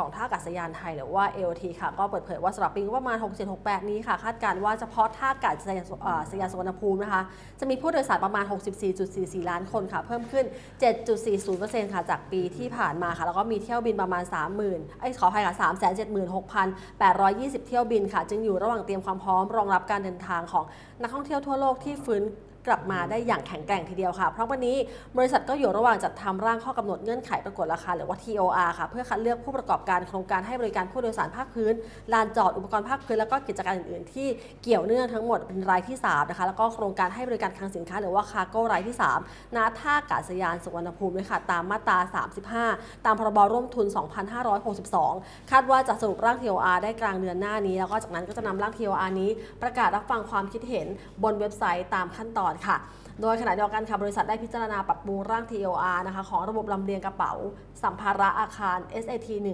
ของท่าอากาศยานไทยหรือว่า AOT ค่ะ ก็เปิดเผยว่าสำหรับปีงบประมาณ 6768 นี้ค่ะ คาดการณ์ว่าเฉพาะท่าอากาศยานสยานสุวรรณภูมินะคะ จะมีผู้โดยสารประมาณ 64.44 ล้านคนค่ะ เพิ่มขึ้น 7.40%ค่ะ จากปีที่ผ่านมาค่ะ แล้วก็มีเที่ยวบินประมาณ 30,000ไอ้ขออภัยค่ะ 376,820 เที่ยวบินค่ะ จึงอยู่ระหว่างเตรียมความพร้อมรองรับการเดินทางของนักท่องเที่ยวทั่วโลกที่ฟื้น กลับมาได้อย่างแข็งแกร่งทีเดียวค่ะ เพราะวันนี้บริษัทก็อยู่ระหว่างจัดทำร่างข้อกำหนดเงื่อนไขประกวดราคาหรือว่า TOR ค่ะ เพื่อคัดเลือกผู้ประกอบการโครงการให้บริการผู้โดยสารภาคพื้น ลานจอดอุปกรณ์ภาคพื้น แล้วก็กิจการอื่นๆ ที่เกี่ยวเนื่องทั้งหมดเป็นรายที่3นะคะแล้วก็โครงการให้บริการคลังสินค้าหรือว่าคาร์โก้รายที่ 3ณท่าอากาศยานสุวรรณภูมิด้วยค่ะตามมาตรา 35 ตามพรบร่วมทุน 2562 คาดว่าจะสรุปร่าง TOR ได้กลางเดือนหน้านี้ แล้วก็จากนั้นก็จะนำร่าง TOR นี้ ประกาศรับฟังความคิดเห็นบนเว็บไซต์ตามขั้นตอนค่ะ โดยขณะเดียวกันค่ะบริษัทได้พิจารณาปรับปรุงร่าง TOR นะคะของระบบลำเลียงกระเป๋า สัมภาระอาคาร SAT 1